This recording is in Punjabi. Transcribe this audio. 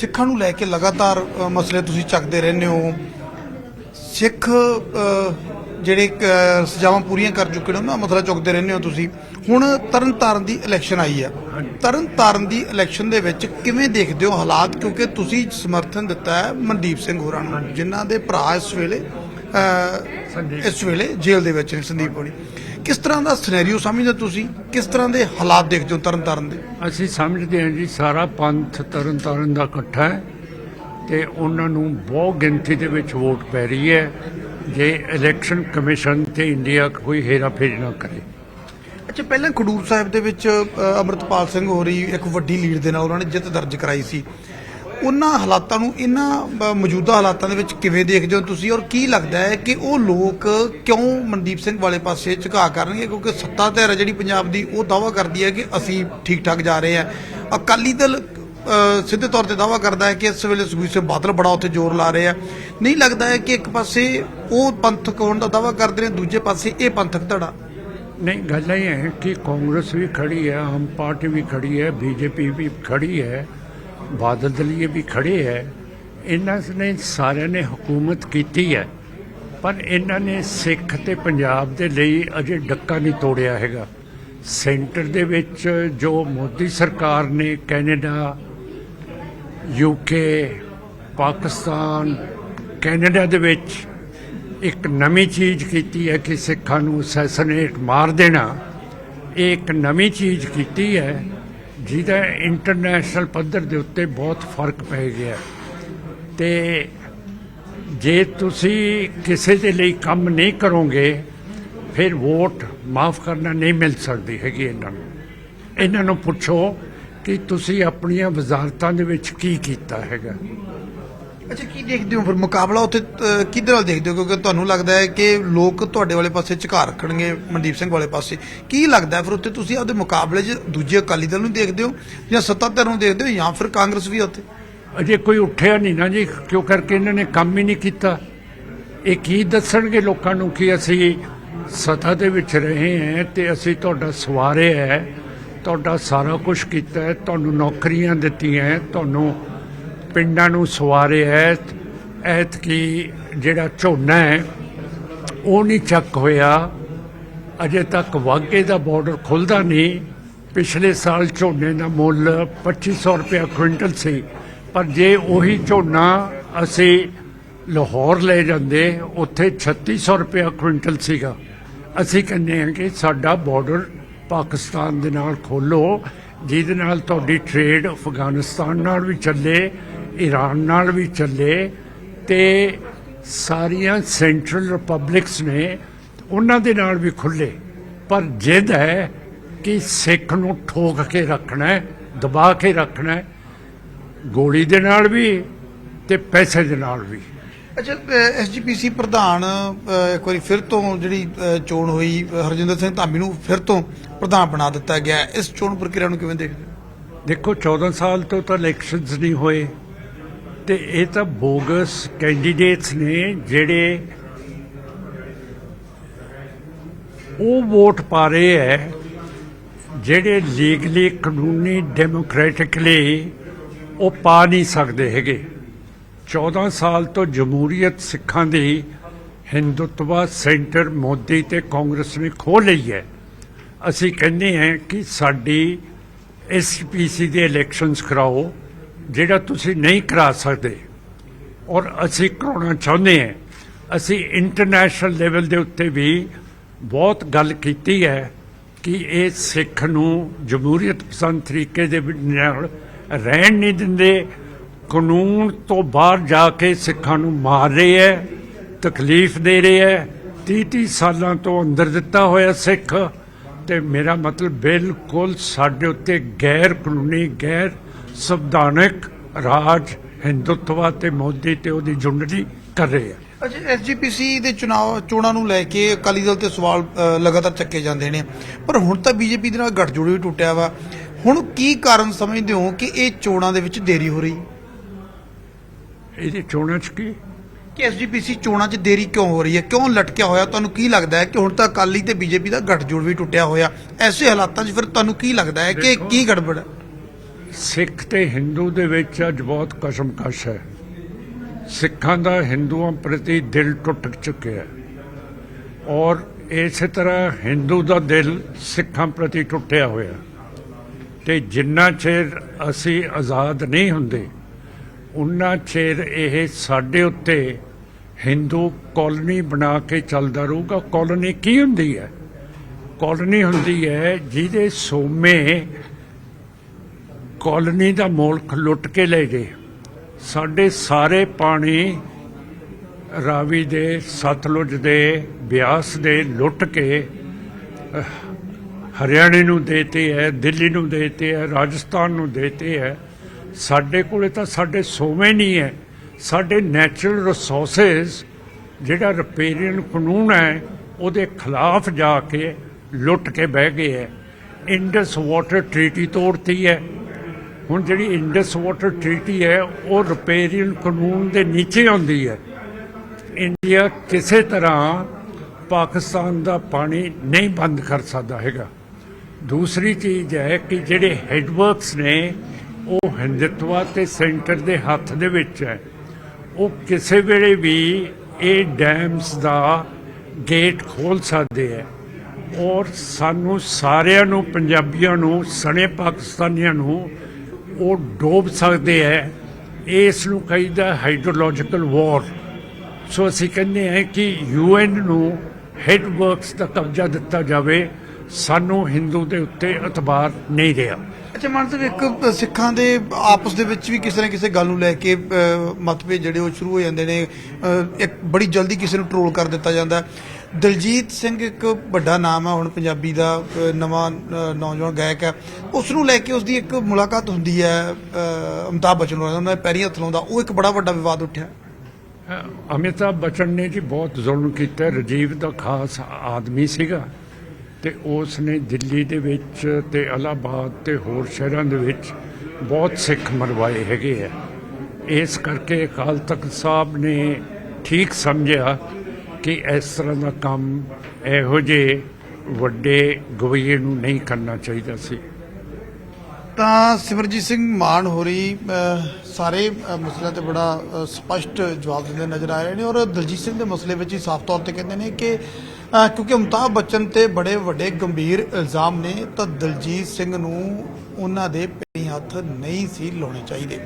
ਸਿੱਖਾਂ ਨੂੰ ਲੈ ਕੇ ਲਗਾਤਾਰ ਮਸਲੇ ਤੁਸੀਂ ਚੱਕਦੇ ਰਹਿੰਦੇ ਹੋ। ਸਿੱਖ ਜਿਹੜੇ ਸਜ਼ਾਵਾਂ ਪੂਰੀਆਂ ਕਰ ਚੁੱਕੇ ਨੇ ਉਹਨਾਂ ਦਾ ਮਸਲਾ ਚੁੱਕਦੇ ਰਹਿੰਦੇ ਹੋ ਤੁਸੀਂ। ਹੁਣ ਤਰਨਤਾਰਨ ਦੀ ਇਲੈਕਸ਼ਨ ਆਈ ਆ। ਤਰਨਤਾਰਨ ਦੀ ਇਲੈਕਸ਼ਨ ਦੇ ਵਿੱਚ ਕਿਵੇਂ ਦੇਖਦੇ ਹੋ ਹਾਲਾਤ? ਕਿਉਂਕਿ ਤੁਸੀਂ ਸਮਰਥਨ ਦਿੱਤਾ ਹੈ ਮਨਦੀਪ ਸਿੰਘ ਹੋਰਾਂ ਨੂੰ ਜਿਨ੍ਹਾਂ ਦੇ ਭਰਾ ਇਸ ਵੇਲੇ ਇਸ ਵੇਲੇ ਜੇਲ੍ਹ ਦੇ ਵਿੱਚ ਨੇ ਸੰਦੀਪ ਹੋਣੀ। ਕਿਸ ਤਰ੍ਹਾਂ ਦਾ ਸਿਨੈਰੀਓ ਸਮਝਦੇ ਤੁਸੀਂ? ਕਿਸ ਤਰ੍ਹਾਂ ਦੇ ਹਾਲਾਤ ਦੇਖਦੇ ਹੋ ਤਰਨਤਾਰਨ ਦੇ? ਅਸੀਂ ਸਮਝਦੇ ਹਾਂ ਜੀ ਸਾਰਾ ਪੰਥ ਤਰਨ ਤਾਰਨ ਦਾ ਇਕੱਠਾ ਹੈ ਤੇ ਉਹਨਾਂ ਨੂੰ ਬਹੁਤ ਗਿਣਤੀ ਦੇ ਵਿੱਚ ਵੋਟ ਪੈ ਰਹੀ ਹੈ। ਜੇ ਇਲੈਕਸ਼ਨ ਕਮਿਸ਼ਨ ਤੇ ਇੰਡੀਆ ਕੋਈ ਹੇਰਾ ਫੇਰੀ ਨਾ ਕਰੇ। ਅੱਛਾ ਪਹਿਲਾਂ ਖਡੂਰ ਸਾਹਿਬ ਦੇ ਵਿੱਚ ਅੰਮ੍ਰਿਤਪਾਲ ਸਿੰਘ ਹੋਰੀ ਇੱਕ ਵੱਡੀ ਲੀਡ ਦੇ ਨਾਲ ਉਹਨਾਂ ਨੇ ਜਿੱਤ ਦਰਜ ਕਰਾਈ ਸੀ। ਉਹਨਾਂ ਹਾਲਾਤਾਂ ਨੂੰ, ਇਹਨਾਂ ਮੌਜੂਦਾ ਹਾਲਾਤਾਂ ਦੇ ਵਿੱਚ ਕਿਵੇਂ ਦੇਖਦੇ ਹੋ ਤੁਸੀਂ? ਔਰ ਕੀ ਲੱਗਦਾ ਹੈ ਕਿ ਉਹ ਲੋਕ ਕਿਉਂ ਮਨਦੀਪ ਸਿੰਘ ਵਾਲੇ ਪਾਸੇ ਝੁਕਾ ਕਰਨਗੇ? ਕਿਉਂਕਿ ਸੱਤਾ ਧਿਰ ਹੈ ਜਿਹੜੀ ਪੰਜਾਬ ਦੀ, ਉਹ ਦਾਵਾ ਕਰਦੀ ਹੈ ਕਿ ਅਸੀਂ ਠੀਕ ਠਾਕ ਜਾ ਰਹੇ ਹਾਂ। ਅਕਾਲੀ ਦਲ ਸਿੱਧੇ ਤੌਰ ਤੇ ਦਾਵਾ ਕਰਦਾ ਹੈ ਕਿ ਇਸ ਵੇਲੇ ਸੁਖਬੀਰ ਸਿੰਘ ਬਾਦਲ ਬੜਾ ਉੱਥੇ ਜ਼ੋਰ ਲਾ ਰਹੇ ਆ। ਨਹੀਂ ਲੱਗਦਾ ਹੈ ਕਿ ਇੱਕ ਪਾਸੇ ਉਹ ਪੰਥਕ ਹੋਣ ਦਾ ਦਾਵਾ ਕਰਦੇ ਨੇ, ਦੂਜੇ ਪਾਸੇ ਇਹ ਪੰਥਕ ਧੜਾ? ਨਹੀਂ, ਗੱਲ ਇਹ ਹੈ ਕਿ ਕਾਂਗਰਸ ਵੀ ਖੜੀ ਹੈ ਹਮ ਪਾਰਟੀ ਵੀ ਖੜੀ ਹੈ, ਬੀਜੇਪੀ ਵੀ ਖੜੀ ਹੈ। ਬਾਦਲ ਦਲੀਏ ਵੀ ਖੜੇ ਹੈ, ਇਹਨਾਂ ਨੇ ਸਾਰਿਆਂ ਨੇ ਹਕੂਮਤ ਕੀਤੀ ਹੈ, ਪਰ ਇਹਨਾਂ ਨੇ ਸਿੱਖ ਤੇ ਪੰਜਾਬ ਦੇ ਲਈ ਅਜੇ ਡੱਕਾ ਨਹੀਂ ਤੋੜਿਆ ਹੈਗਾ। ਸੈਂਟਰ ਦੇ ਵਿੱਚ ਜੋ ਮੋਦੀ ਸਰਕਾਰ ਨੇ ਕੈਨੇਡਾ ਯੂਕੇ ਪਾਕਿਸਤਾਨ, ਕੈਨੇਡਾ ਦੇ ਵਿੱਚ ਇੱਕ ਨਵੀਂ ਚੀਜ਼ ਕੀਤੀ ਹੈ ਕਿ ਸਿੱਖਾਂ ਨੂੰ ਸੈਸਨੇਟ ਮਾਰ ਦੇਣਾ, ਇਹ ਇੱਕ ਨਵੀਂ ਚੀਜ਼ ਕੀਤੀ ਹੈ। ਜਿਹਦਾ ਇੰਟਰਨੈਸ਼ਨਲ ਪੱਧਰ ਦੇ ਉੱਤੇ ਬਹੁਤ ਫ਼ਰਕ ਪੈ ਗਿਆ। ਤੇ ਜੇ ਤੁਸੀਂ ਕਿਸੇ ਦੇ ਲਈ ਕੰਮ ਨਹੀਂ ਕਰੋਗੇ, ਫਿਰ ਵੋਟ ਮਾਫ ਕਰਨਾ ਨਹੀਂ ਮਿਲ ਸਕਦੀ ਹੈਗੀ ਇਹਨਾਂ ਨੂੰ। ਇਹਨਾਂ ਨੂੰ ਪੁੱਛੋ ਕਿ ਤੁਸੀਂ ਆਪਣੀਆਂ ਵਜ਼ਾਰਤਾਂ ਦੇ ਵਿੱਚ ਕੀ ਕੀਤਾ ਹੈਗਾ। ਅੱਛਾ ਕੀ ਦੇਖਦੇ ਹੋ ਫਿਰ ਮੁਕਾਬਲਾ ਉੱਥੇ ਅਹ, ਕਿਹਦੇ ਨਾਲ ਦੇਖਦੇ ਹੋ? ਕਿਉਂਕਿ ਤੁਹਾਨੂੰ ਲੱਗਦਾ ਹੈ ਕਿ ਲੋਕ ਤੁਹਾਡੇ ਵਾਲੇ ਪਾਸੇ ਝੁਕਾ ਰੱਖਣਗੇ ਮਨਦੀਪ ਸਿੰਘ ਵਾਲੇ ਪਾਸੇ। ਕੀ ਲੱਗਦਾ ਹੈ ਫਿਰ ਉੱਥੇ ਤੁਸੀਂ ਆਪਦੇ ਮੁਕਾਬਲੇ 'ਚ ਦੂਜੇ ਅਕਾਲੀ ਦਲ ਨੂੰ ਦੇਖਦੇ ਹੋ ਜਾਂ ਸੱਤਾ ਧਿਰ ਨੂੰ ਦੇਖਦੇ ਹੋ ਜਾਂ ਫਿਰ ਕਾਂਗਰਸ ਵੀ ਹੈ ਉੱਥੇ? ਅਜੇ ਕੋਈ ਉੱਠਿਆ ਨਹੀਂ ਨਾ ਜੀ ਕਿਉਂ ਕਰਕੇ ਇਹਨਾਂ ਨੇ ਕੰਮ ਹੀ ਨਹੀਂ ਕੀਤਾ? ਇਹ ਕੀ ਦੱਸਣਗੇ ਲੋਕਾਂ ਨੂੰ ਕਿ ਅਸੀਂ ਸਤਾ ਦੇ ਵਿੱਚ ਰਹੇ ਹਾਂ ਤੇ ਅਸੀਂ ਤੁਹਾਡਾ ਸਵਾਰਿਆ ਹੈ ਤੁਹਾਡਾ ਸਾਰਾ ਕੁਝ ਕੀਤਾ ਹੈ ਤੁਹਾਨੂੰ ਨੌਕਰੀਆਂ ਦਿੱਤੀਆਂ ਹੈ, ਤੁਹਾਨੂੰ ਪਿੰਡਾਂ ਨੂੰ ਸਵਾਰੇ ਹੈ ਐਤਕੀ ਜਿਹੜਾ ਝੋਨਾ ਹੈ, ਉਹ ਨਹੀਂ ਚੱਕ ਹੋਇਆ। ਅਜੇ ਤੱਕ ਵਾਘੇ ਦਾ ਬਾਰਡਰ ਖੁੱਲਦਾ ਨਹੀਂ। ਪਿਛਲੇ ਸਾਲ ਝੋਨੇ ਦਾ ਮੁੱਲ 2500 ਰੁਪਏ ਕੁਇੰਟਲ ਸੀ। ਪਰ ਜੇ ਉਹੀ ਝੋਨਾ ਅਸੀਂ ਲਾਹੌਰ ਲੈ ਜਾਂਦੇ, ਉੱਥੇ 3600 ਰੁਪਏ ਕੁਇੰਟਲ ਸੀਗਾ। ਅਸੀਂ ਕਹਿੰਦੇ ਹਾਂ ਕਿ ਸਾਡਾ ਬਾਰਡਰ ਪਾਕਿਸਤਾਨ ਦੇ ਨਾਲ ਖੋਲੋ, ਜਿਹਦੇ ਨਾਲ ਤੁਹਾਡੀ ਟ੍ਰੇਡ ਅਫਗਾਨਿਸਤਾਨ ਨਾਲ ਵੀ ਚੱਲੇ ਈਰਾਨ ਨਾਲ ਵੀ ਚੱਲੇ ਤੇ ਸਾਰੀਆਂ ਸੈਂਟਰਲ ਰਿਪਬਲਿਕਸ ਨੇ ਉਹਨਾਂ ਦੇ ਨਾਲ ਵੀ ਖੁੱਲੇ। ਪਰ ਜਿੱਦ ਹੈ ਕਿ ਸਿੱਖ ਨੂੰ ਠੋਕ ਕੇ ਰੱਖਣਾ ਹੈ ਦਬਾ ਕੇ ਰੱਖਣਾ ਹੈ ਗੋਲੀ ਦੇ ਨਾਲ ਵੀ ਤੇ ਪੈਸੇ ਦੇ ਨਾਲ ਵੀ। ਅੱਛਾ ਐਸਜੀਪੀਸੀ ਪ੍ਰਧਾਨ ਇੱਕ ਵਾਰੀ ਫਿਰ ਤੋਂ ਜਿਹੜੀ ਚੋਣ ਹੋਈ ਹਰਜਿੰਦਰ ਸਿੰਘ ਧਾਮੀ ਨੂੰ ਫਿਰ ਤੋਂ ਪ੍ਰਧਾਨ ਬਣਾ ਦਿੱਤਾ ਗਿਆ। ਇਸ ਚੋਣ ਪ੍ਰਕਿਰਿਆ ਨੂੰ ਕਿਵੇਂ ਦੇਖਦੇ ਹੋ? ਦੇਖੋ 14 ਸਾਲ ਤੋਂ ਤਾਂ ਇਲੈਕਸ਼ਨਸ ਨਹੀਂ ਹੋਏ। ਤੇ ਇਹ ਤਾਂ ਬੋਗਸ ਕੈਂਡੀਡੇਟਸ ਨੇ ਜਿਹੜੇ ਉਹ ਵੋਟ ਪਾ ਰਹੇ ਹੈ, ਜਿਹੜੇ ਲੀਗਲੀ ਕਾਨੂੰਨੀ ਡੈਮੋਕ੍ਰੈਟਿਕਲੀ ਉਹ ਪਾ ਨਹੀਂ ਸਕਦੇ ਹੈਗੇ। 14 ਸਾਲ ਤੋਂ ਜਮਹੂਰੀਅਤ ਸਿੱਖਾਂ ਦੀ ਹਿੰਦੁੱਤਵਾ ਸੈਂਟਰ ਮੋਦੀ ਤੇ ਕਾਂਗਰਸ ਨੇ ਖੋਹ ਲਈ ਹੈ। ਅਸੀਂ ਕਹਿੰਦੇ ਹਾਂ ਕਿ ਸਾਡੀ ਐਸਪੀਸੀ ਦੇ ਇਲੈਕਸ਼ਨਸ ਕਰਾਓ। ਜਿਹੜਾ ਤੁਸੀਂ ਨਹੀਂ ਕਰਾ ਸਕਦੇ ਔਰ ਅਸੀਂ ਕਰਾਉਣਾ ਚਾਹੁੰਦੇ ਹਾਂ, ਅਸੀਂ ਇੰਟਰਨੈਸ਼ਨਲ ਲੈਵਲ ਦੇ ਉੱਤੇ ਵੀ ਬਹੁਤ ਗੱਲ ਕੀਤੀ ਹੈ ਕਿ ਇਹ ਸਿੱਖ ਨੂੰ ਜਮਹੂਰੀਅਤ ਪਸੰਦ ਤਰੀਕੇ ਦੇ ਨਾਲ ਰਹਿਣ ਨਹੀਂ ਦਿੰਦੇ, ਕਾਨੂੰਨ ਤੋਂ ਬਾਹਰ ਜਾ ਕੇ ਸਿੱਖਾਂ ਨੂੰ ਮਾਰ ਰਹੇ ਹੈ, ਤਕਲੀਫ ਦੇ ਰਹੇ ਹੈ 30 30 ਸਾਲਾਂ ਤੋਂ ਅੰਦਰ ਦਿੱਤਾ ਹੋਇਆ ਸਿੱਖ। ਤੇ ਮੇਰਾ ਮਤਲਬ ਬਿਲਕੁਲ ਸਾਡੇ ਉੱਤੇ ਗੈਰ ਕਾਨੂੰਨੀ, ਗੈਰ ਸੰਵਿਧਾਨਕ ਰਾਜ ਹਿੰਦੁੱਤਵਾ ਤੇ ਮੋਦੀ ਤੇ ਉਹਦੀ ਜੁੰਡਲੀ ਕਰ ਰਹੇ ਆ। ਅੱਛਾ ਐਸਜੀਪੀਸੀ ਦੇ ਚੁਣਾਵ ਚੋਣਾਂ ਨੂੰ ਲੈ ਕੇ ਅਕਾਲੀ ਦਲ ਤੇ ਸਵਾਲ ਲਗਾਤਾਰ ਚੱਕੇ ਜਾਂਦੇ ਨੇ। ਪਰ ਹੁਣ ਤਾਂ ਬੀਜੇਪੀ ਦੇ ਨਾਲ ਗੱਠਜੋੜ ਵੀ ਟੁੱਟਿਆ ਵਾ। ਹੁਣ ਕੀ ਕਾਰਨ ਸਮਝਦੇ ਹੋ ਕਿ ਇਹ ਚੋਣਾਂ ਦੇ ਵਿੱਚ ਦੇਰੀ ਹੋ ਰਹੀ? ਇਹਦੀ ਚੋਣਾਂ ਚ ਕੀ? ਕਿ ਐਸਜੀਪੀਸੀ ਚੋਣਾਂ 'ਚ ਦੇਰੀ ਕਿਉਂ ਹੋ ਰਹੀ ਹੈ? ਕਿਉਂ ਲਟਕਿਆ ਹੋਇਆ? ਤੁਹਾਨੂੰ ਕੀ ਲੱਗਦਾ ਹੈ ਕਿ ਹੁਣ ਤਾਂ ਅਕਾਲੀ ਤੇ ਬੀਜੇਪੀ ਦਾ ਗੱਠਜੋੜ ਵੀ ਟੁੱਟਿਆ ਹੋਇਆ? ਐਸੇ ਹਾਲਾਤਾਂ 'ਚ ਫਿਰ ਤੁਹਾਨੂੰ ਕੀ ਲੱਗਦਾ ਹੈ ਕਿ। ਕੀ ਗੜਬੜ ਹੈ? ਸਿੱਖ ਤੇ ਹਿੰਦੂ ਦੇ ਵਿੱਚ ਅੱਜ ਬਹੁਤ ਕਸ਼ਮਕਸ਼ ਹੈ। ਸਿੱਖਾਂ ਦਾ ਹਿੰਦੂਆਂ ਪ੍ਰਤੀ ਦਿਲ ਟੁੱਟ ਚੁੱਕਿਆ ਹੈ। ਔਰ ਇਸੇ ਤਰ੍ਹਾਂ ਹਿੰਦੂ ਦਾ ਦਿਲ ਸਿੱਖਾਂ ਪ੍ਰਤੀ ਟੁੱਟਿਆ ਹੋਇਆ ਤੇ ਜਿੰਨਾ ਚਿਰ ਅਸੀਂ ਆਜ਼ਾਦ ਨਹੀਂ ਹੁੰਦੇ, ਉਨਾ ਚਿਰ ਇਹ ਸਾਡੇ ਉੱਤੇ ਹਿੰਦੂ ਕਾਲੋਨੀ ਬਣਾ ਕੇ ਚੱਲਦਾ ਰਹੂਗਾ। ਕਾਲੋਨੀ ਕੀ ਹੁੰਦੀ ਹੈ? ਕਾਲੋਨੀ ਹੁੰਦੀ ਹੈ ਜਿਹਦੇ ਸੋਮੇ ਕਾਲੋਨੀ ਦਾ ਮੁਲਕ ਲੁੱਟ ਕੇ ਲੈ ਗਏ। ਸਾਡੇ ਸਾਰੇ ਪਾਣੀ ਰਾਵੀ ਦੇ, ਸਤਲੁਜ ਦੇ, ਬਿਆਸ ਦੇ ਲੁੱਟ ਕੇ ਹਰਿਆਣੇ ਨੂੰ ਦੇਤੇ ਹੈ ਦਿੱਲੀ ਨੂੰ ਦੇਤੇ ਹੈ ਰਾਜਸਥਾਨ ਨੂੰ ਦੇਤੇ ਹੈ ਸਾਡੇ ਕੋਲੇ ਤਾਂ ਸਾਡੇ ਸੋਵੇਂ ਨਹੀਂ ਹੈ ਸਾਡੇ ਨੈਚੁਰਲ ਰਿਸੋਰਸਸ ਜਿਹੜਾ ਰਿਪੇਰੀਅਨ ਕਾਨੂੰਨ ਹੈ ਉਹਦੇ ਖਿਲਾਫ ਜਾ ਕੇ ਲੁੱਟ ਕੇ ਬਹਿ ਗਏ ਹੈ ਇੰਡਸ ਵਾਟਰ ਟ੍ਰੀਟੀ ਤੋੜਤੀ ਹੈ ਹੁਣ ਜਿਹੜੀ ਇੰਡਸ ਵਾਟਰ ਟ੍ਰੀਟੀ ਹੈ, ਉਹ ਰਿਪੇਰੀਅਨ ਕਾਨੂੰਨ ਦੇ ਨੀਚੇ ਆਉਂਦੀ ਹੈ। ਇੰਡੀਆ ਕਿਸੇ ਤਰ੍ਹਾਂ ਪਾਕਿਸਤਾਨ ਦਾ ਪਾਣੀ ਨਹੀਂ ਬੰਦ ਕਰ ਸਕਦਾ ਹੈਗਾ। ਦੂਸਰੀ ਚੀਜ਼ ਹੈ ਕਿ ਜਿਹੜੇ ਹੈਡਵਰਕਸ ਨੇ, ਉਹ ਹਿੰਦੁਤਵਾ ਤੇ ਸੈਂਟਰ ਦੇ ਹੱਥ ਦੇ ਵਿੱਚ ਹੈ। ਉਹ ਕਿਸੇ ਵੇਲੇ ਵੀ ਇਹ ਡੈਮਸ ਦਾ ਗੇਟ ਖੋਲ ਸਕਦੇ ਹੈ। ਔਰ ਸਾਨੂੰ ਸਾਰਿਆਂ ਨੂੰ, ਪੰਜਾਬੀਆਂ ਨੂੰ, ਸਣੇ ਪਾਕਿਸਤਾਨੀਆਂ ਨੂੰ ਉਹ ਡੋਬ ਸਕਦੇ ਹੈ, ਇਸ ਨੂੰ ਕਹੀਦਾ ਹਾਈਡਰੋਲੋਜੀਕਲ ਵਾਰ ਸੋ ਅਸੀਂ ਕਹਿੰਦੇ ਹਾਂ ਕਿ ਯੂਐਨ ਨੂੰ ਹੈਡ ਵਰਕਸ ਦਾ ਕਬਜ਼ਾ ਦਿੱਤਾ ਜਾਵੇ, ਸਾਨੂੰ ਹਿੰਦੂ ਦੇ ਉੱਤੇ ਇਤਬਾਰ ਨਹੀਂ ਰਿਹਾ। ਅੱਛਾ, ਮਾਨ ਇੱਕ ਸਿੱਖਾਂ ਦੇ ਆਪਸ ਦੇ ਵਿੱਚ ਵੀ ਕਿਸੇ ਨਾ ਕਿਸੇ ਗੱਲ ਨੂੰ ਲੈ ਕੇ ਮਤਭੇਦ ਜਿਹੜੇ ਉਹ ਸ਼ੁਰੂ ਹੋ ਜਾਂਦੇ ਨੇ ਇੱਕ ਬੜੀ ਜਲਦੀ ਕਿਸੇ ਨੂੰ ਟਰੋਲ ਕਰ ਦਿੱਤਾ ਜਾਂਦਾ। ਦਲਜੀਤ ਸਿੰਘ ਇੱਕ ਵੱਡਾ ਨਾਮ ਆ, ਹੁਣ ਪੰਜਾਬੀ ਦਾ ਨਵਾਂ ਨੌਜਵਾਨ ਗਾਇਕ ਹੈ ਉਸ ਨੂੰ ਲੈ ਕੇ ਉਸ ਦੀ ਇੱਕ ਮੁਲਾਕਾਤ ਹੁੰਦੀ ਹੈ ਅਮਿਤਾਭ ਬੱਚਨ ਨਾਲ। ਉਹਨਾਂ ਨੇ ਪੈਰੀਂ ਹੱਥ ਲਾਉਂਦਾ। ਉਹ ਇੱਕ ਬੜਾ ਵੱਡਾ ਵਿਵਾਦ ਉੱਠਿਆ। ਅਮਿਤਾਭ ਬਚਨ ਨੇ ਜੀ ਬਹੁਤ ਜ਼ੁਲਮ ਕੀਤਾ। ਰਾਜੀਵ ਦਾ ਖਾਸ ਆਦਮੀ ਸੀਗਾ ਤੇ ਉਸ ਨੇ ਦਿੱਲੀ ਦੇ ਵਿੱਚ ਤੇ ਇਲਾਹਾਬਾਦ ਤੇ ਹੋਰ ਸ਼ਹਿਰਾਂ ਦੇ ਵਿੱਚ ਬਹੁਤ ਸਿੱਖ ਮਰਵਾਏ ਹੈਗੇ ਆ। ਇਸ ਕਰਕੇ ਅਕਾਲ ਤਖਤ ਸਾਹਿਬ ਨੇ ਠੀਕ ਸਮਝਿਆ ਕਿ ਇਸ ਤਰ੍ਹਾਂ ਦਾ ਕੰਮ ਇਹੋ ਜਿਹੇ ਵੱਡੇ ਗਵਈਏ ਨੂੰ ਨਹੀਂ ਕਰਨਾ ਚਾਹੀਦਾ ਸੀ। ਤਾਂ ਸਿਮਰਜੀਤ ਸਿੰਘ ਮਾਨ ਹੋਰੀ ਸਾਰੇ ਮਸਲਿਆਂ ਤੇ ਬੜਾ ਸਪਸ਼ਟ ਜਵਾਬ ਦਿੰਦੇ ਨਜ਼ਰ ਆ ਰਹੇ ਨੇ ਔਰ ਦਲਜੀਤ ਸਿੰਘ ਦੇ ਮਸਲੇ ਵਿੱਚ ਹੀ ਸਾਫ਼ ਤੌਰ ਤੇ ਕਹਿੰਦੇ ਨੇ ਕਿ ਕਿਉਂਕਿ ਅਮਿਤਾਭ ਬੱਚਨ ਤੇ ਬੜੇ ਵੱਡੇ ਗੰਭੀਰ ਇਲਜ਼ਾਮ ਨੇ, ਤਾਂ ਦਲਜੀਤ ਸਿੰਘ ਨੂੰ ਉਹਨਾਂ ਦੇ ਪੈਰੀ ਹੱਥ ਨਹੀਂ ਸੀ ਲਾਉਣੇ ਚਾਹੀਦੇ।